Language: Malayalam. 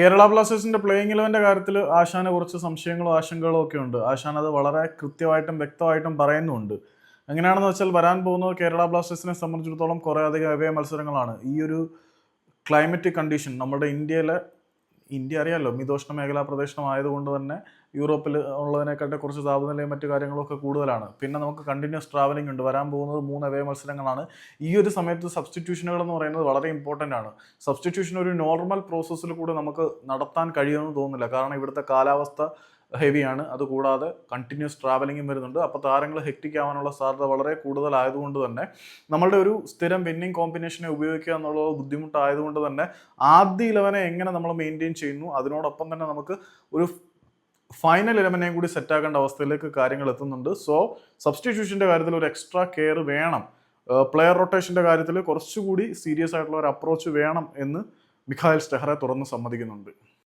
കേരള ബ്ലാസ്റ്റേഴ്സിന്റെ പ്ലേയിങ് ഇലവന്റെ കാര്യത്തിൽ ആശാന് കുറച്ച് സംശയങ്ങളും ആശങ്കകളും ഒക്കെ ഉണ്ട്. ആശാൻ അത് വളരെ കൃത്യമായിട്ടും വ്യക്തമായിട്ടും പറയുന്നുണ്ട്. എങ്ങനെയാണെന്ന് വെച്ചാൽ വരാൻ പോകുന്നത് കേരള ബ്ലാസ്റ്റേഴ്സിനെ സംബന്ധിച്ചിടത്തോളം കുറേ അധികം അവയ മത്സരങ്ങളാണ്. ഈ ഒരു ക്ലൈമറ്റിക് കണ്ടീഷൻ നമ്മുടെ ഇന്ത്യയിലെ ഇന്ത്യ അറിയാമല്ലോ മിതോഷ്ണ മേഖലാ പ്രദേശമായതുകൊണ്ട് തന്നെ യൂറോപ്പിൽ ഉള്ളതിനെക്കാട്ടെ കുറച്ച് താപനിലയും മറ്റു കാര്യങ്ങളൊക്കെ കൂടുതലാണ്. പിന്നെ നമുക്ക് കണ്ടിന്യൂസ് ട്രാവലിംഗ് ഉണ്ട്. വരാൻ പോകുന്നത് മൂന്ന് അവയ മത്സരങ്ങളാണ്. ഈ ഒരു സമയത്ത് സബ്സ്റ്റിറ്റ്യൂഷനുകൾ എന്ന് പറയുന്നത് വളരെ ഇമ്പോർട്ടന്റ് ആണ്. സബ്സ്റ്റിറ്റ്യൂഷൻ ഒരു നോർമൽ പ്രോസസ്സിൽ കൂടെ നമുക്ക് നടത്താൻ കഴിയുമെന്ന് തോന്നുന്നില്ല. കാരണം ഇവിടുത്തെ കാലാവസ്ഥ ഹെവിയാണ്. അതുകൂടാതെ കണ്ടിന്യൂസ് ട്രാവലിംഗും വരുന്നുണ്ട്. അപ്പോൾ താരങ്ങൾ ഹെക്റ്റിക് ആവാനുള്ള സാധ്യത വളരെ കൂടുതലായതുകൊണ്ട് തന്നെ നമ്മളുടെ ഒരു സ്ഥിരം വിന്നിങ് കോമ്പിനേഷനെ ഉപയോഗിക്കുക എന്നുള്ളത് ബുദ്ധിമുട്ടായതുകൊണ്ട് തന്നെ ആദ്യ ഇലവനെ എങ്ങനെ നമ്മൾ മെയിന്റെയിൻ ചെയ്യുന്നു അതിനോടൊപ്പം തന്നെ നമുക്ക് ഒരു ഫൈനൽ ഇലവനെയും കൂടി സെറ്റാക്കേണ്ട അവസ്ഥയിലേക്ക് കാര്യങ്ങൾ എത്തുന്നുണ്ട്. സോ സബ്സ്റ്റിറ്റ്യൂഷന്റെ കാര്യത്തിൽ ഒരു എക്സ്ട്രാ കെയർ വേണം. പ്ലെയർ റൊട്ടേഷന്റെ കാര്യത്തിൽ കുറച്ചുകൂടി സീരിയസ് ആയിട്ടുള്ള ഒരു അപ്രോച്ച് വേണം എന്ന് മിഖായൽ സ്റ്റെഹറെ തുറന്ന് സമ്മതിക്കുന്നുണ്ട്.